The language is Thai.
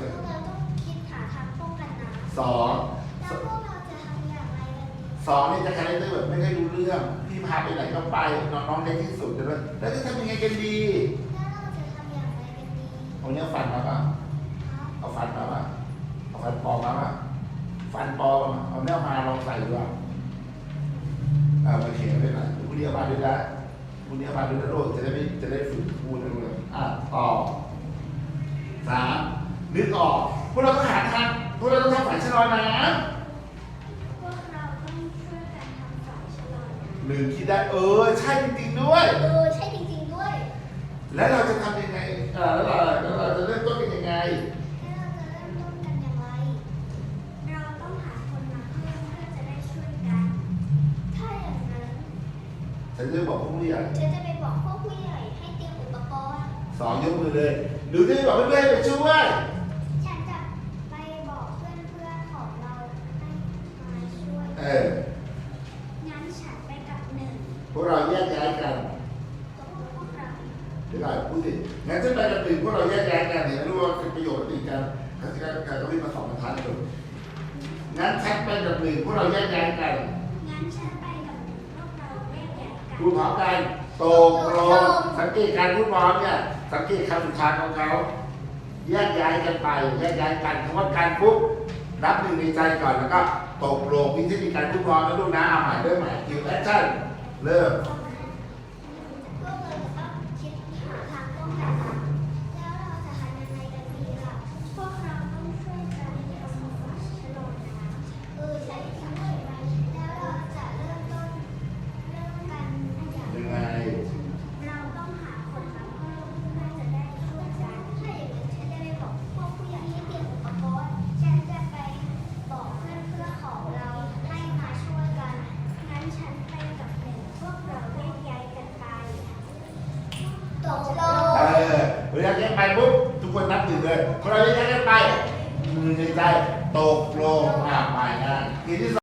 จะพวกเราต้องคิดหาทางป้องกันน้ำสองแล้วพวกเราจะทำอย่างไรกันดีสองนี่จะคาแรคเตอร์แบบไม่ค่อยรู้เรื่อง พี่พาไปไหนก็ไปน้องๆเล็กที่สุดเลยแล้วจะทำยังไงกันดีแล้วเราจะทำอย่างไรกันดีเอาเนี้ยฟันมาป่ะครับเอาฟันมาป่ะเอาฟันปลอมมาป่ะฟันปลอมเอาเนี้ยมาลองใส่ดูอะเอามาเขียนไว้หน่อยเดี๋ยวคุณเดียวมาด้วยนะคุณเดียวมาด้วยนะลูกจะได้ไม่จะได้ฝึกพูดนะลูกอะต่อสาม นึกออกพวกเราต้องหาทางพวกเราต้องทำฝ่ายชะลอน้ำพวกเราต้องช่วยกันทำฝ่ายชะลอน้หนึ่งคิดได้เออใช่จริงๆด้วยำเออใช่จริงๆด้วย แล้วเราจะทำยังไงอ่าแล้วเราแล้วเราจะเริ่มต้นกันยังไง แล้วเราจะเริ่มต้นกันอย่างไร เราต้องหาคนมาเพิ่มเพื่อจะได้ช่วยกัน ถ้าอย่างนั้นฉันจะบอกพวกผู้ใหญ่ฉันจะไปบอกพวกผู้ใหญ่ให้เตรียมอุปกรณ์ สองยกมือเลยหรือจะบอกเพื่อนๆไปช่วย เอองั้นฉันไปกับหนึ่งพวกเราแยกย้ายกันตกลงพวกเราเดี๋ยวก่อนพูดสิงั้นฉันไปกับตื่นพวกเราแยกย้ายกันเห็นไหมรู้ว่าเป็นประโยชน์ติดกันเขาจะเขาจะวิ่งมาสองบรรทัดเลยงั้นฉันไปกับตื่นพวกเราแยกย้ายกันงั้นฉันไปกับหนึ่งพวกเราแยกย้ายกันพูดพร้อมกันตกลงสังเกตการพูดพร้อมเนี่ยสังเกตคำสุดท้ายของเขาแยกย้ายกันไปแยกย้ายกันคำว่าการปุ๊บ นับหนึ่งในใจก่อนแล้วก็ตกลงวิธีการพูดพร้อมนะลูกนะเอาใหม่ด้วยใหม่คิวแอคชั่นเริ่ม ตกลงเออเวลาแยกไปปุ๊บทุกคนนับถึงเลยพวกเราแยกย้ายกันไปมือในใจตกลงอ่าไปนะทีที่สอง